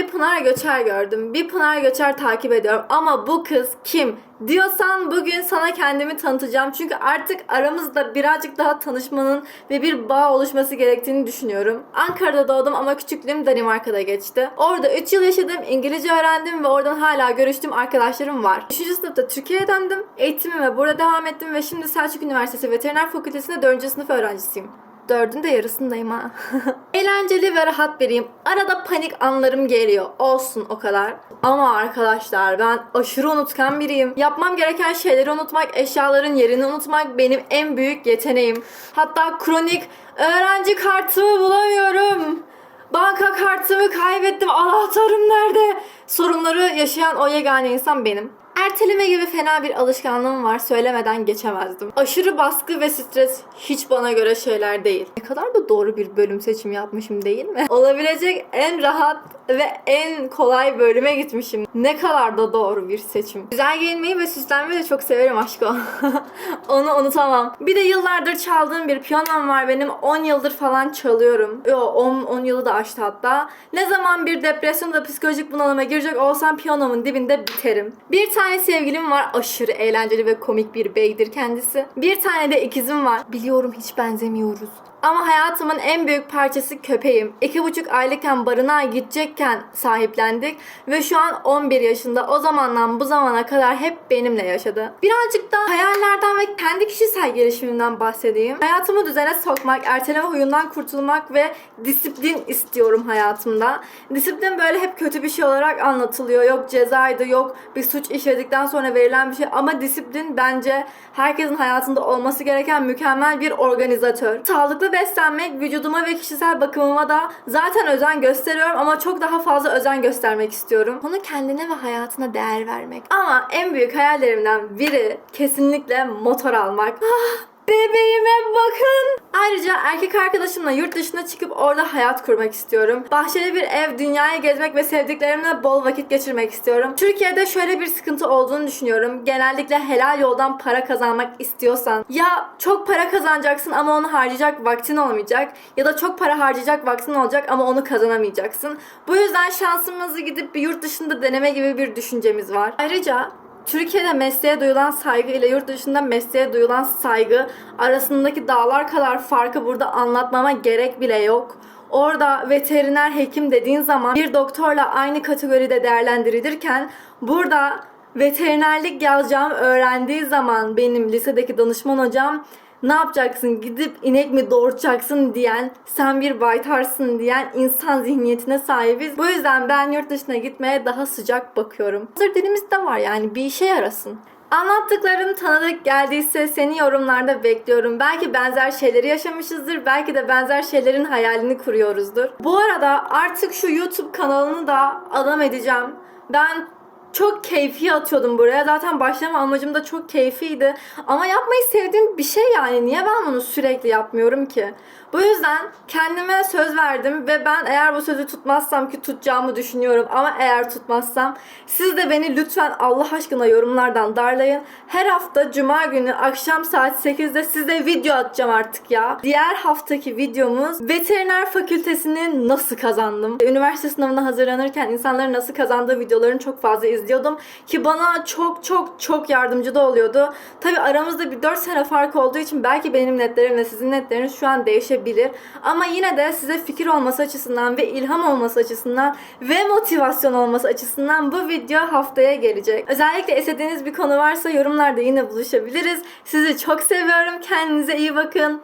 bir Pınar Göçer gördüm. Bir Pınar Göçer takip ediyorum. Ama bu kız kim? Diyorsan bugün sana kendimi tanıtacağım. Çünkü artık aramızda birazcık daha tanışmanın ve bir bağ oluşması gerektiğini düşünüyorum. Ankara'da doğdum ama küçüklüğüm Danimarka'da geçti. Orada 3 yıl yaşadım, İngilizce öğrendim ve oradan hala görüştüğüm arkadaşlarım var. 3. sınıfta Türkiye'ye döndüm. Eğitimime burada devam ettim ve şimdi Selçuk Üniversitesi Veteriner Fakültesi'nde 4. sınıf öğrencisiyim. Dördün de yarısındayım ha. Eğlenceli ve rahat biriyim. Arada panik anlarım geliyor. Olsun o kadar. Ama arkadaşlar ben aşırı unutkan biriyim. Yapmam gereken şeyleri unutmak, eşyaların yerini unutmak benim en büyük yeteneğim. Hatta kronik öğrenci kartımı bulamıyorum. Banka kartımı kaybettim. Anahtarım nerede? Sorunları yaşayan o yegane insan benim. Erteleme gibi fena bir alışkanlığım var. Söylemeden geçemezdim. Aşırı baskı ve stres hiç bana göre şeyler değil. Ne kadar da doğru bir bölüm seçimi yapmışım değil mi? Olabilecek en rahat ve en kolay bölüme gitmişim. Ne kadar da doğru bir seçim. Güzel giyinmeyi ve süslenmeyi de çok severim aşkım. Onu unutamam. Bir de yıllardır çaldığım bir piyanom var benim. 10 yıldır falan çalıyorum. Yo 10, 10 yılı da aştı hatta. Ne zaman bir depresyon da psikolojik bunalıma girecek olsam piyanomun dibinde biterim. Bir tane sevgilim var. Aşırı eğlenceli ve komik bir beydir kendisi. Bir tane de ikizim var. Biliyorum hiç benzemiyoruz. Ama hayatımın en büyük parçası köpeğim. İki buçuk aylıkken barınağa gidecekken sahiplendik ve şu an 11 yaşında. O zamandan bu zamana kadar hep benimle yaşadı. Birazcık da hayallerden ve kendi kişisel gelişimimden bahsedeyim. Hayatımı düzene sokmak, erteleme huyundan kurtulmak ve disiplin istiyorum hayatımda. Disiplin böyle hep kötü bir şey olarak anlatılıyor. Yok cezaydı, yok bir suç işledikten sonra verilen bir şey. Ama disiplin bence herkesin hayatında olması gereken mükemmel bir organizatör. Sağlıklı beslenmek vücuduma ve kişisel bakımıma da zaten özen gösteriyorum ama çok daha fazla özen göstermek istiyorum. Bunu kendine ve hayatına değer vermek. Ama en büyük hayallerimden biri kesinlikle motor almak. Ah, Bebeğime bakın. Ayrıca erkek arkadaşımla yurt dışına çıkıp orada hayat kurmak istiyorum. Bahçeli bir ev, dünyayı gezmek ve sevdiklerimle bol vakit geçirmek istiyorum. Türkiye'de şöyle bir sıkıntı olduğunu düşünüyorum. Genellikle helal yoldan para kazanmak istiyorsan ya çok para kazanacaksın ama onu harcayacak vaktin olmayacak ya da çok para harcayacak vaktin olacak ama onu kazanamayacaksın. Bu yüzden şansımızı gidip bir yurt dışında deneme gibi bir düşüncemiz var. Ayrıca Türkiye'de mesleğe duyulan saygı ile yurt dışında mesleğe duyulan saygı arasındaki dağlar kadar farkı burada anlatmama gerek bile yok. Orada veteriner hekim dediğin zaman bir doktorla aynı kategoride değerlendirilirken burada veterinerlik yazacağım öğrendiği zaman benim lisedeki danışman hocam ne yapacaksın gidip inek mi doğurtacaksın diyen sen bir baytarsın diyen insan zihniyetine sahibiz. Bu yüzden ben yurt dışına gitmeye daha sıcak bakıyorum. Hazır dilimizde var yani bir işe yarasın. Anlattıklarım tanıdık geldiyse seni yorumlarda bekliyorum. Belki benzer şeyleri yaşamışızdır. Belki de benzer şeylerin hayalini kuruyoruzdur. Bu arada artık şu YouTube kanalını da adam edeceğim. Ben çok keyfi atıyordum buraya. Zaten başlama amacım da çok keyfiydi. Ama yapmayı sevdiğim bir şey yani. Niye ben bunu sürekli yapmıyorum ki? Bu yüzden kendime söz verdim ve ben eğer bu sözü tutmazsam ki tutacağımı düşünüyorum ama eğer tutmazsam siz de beni lütfen Allah aşkına yorumlardan darlayın. Her hafta cuma günü akşam saat 8'de size video atacağım artık ya. Diğer haftaki videomuz veteriner fakültesini nasıl kazandım? Üniversite sınavına hazırlanırken insanların nasıl kazandığı videolarını çok fazla izliyordum ki bana çok çok çok yardımcı da oluyordu. Tabi aramızda bir 4 sene fark olduğu için belki benim netlerim ve sizin netleriniz şu an değişebilir. Ama yine de size fikir olması açısından ve ilham olması açısından ve motivasyon olması açısından bu video haftaya gelecek. Özellikle istediğiniz bir konu varsa yorumlarda yine buluşabiliriz. Sizi çok seviyorum. Kendinize iyi bakın.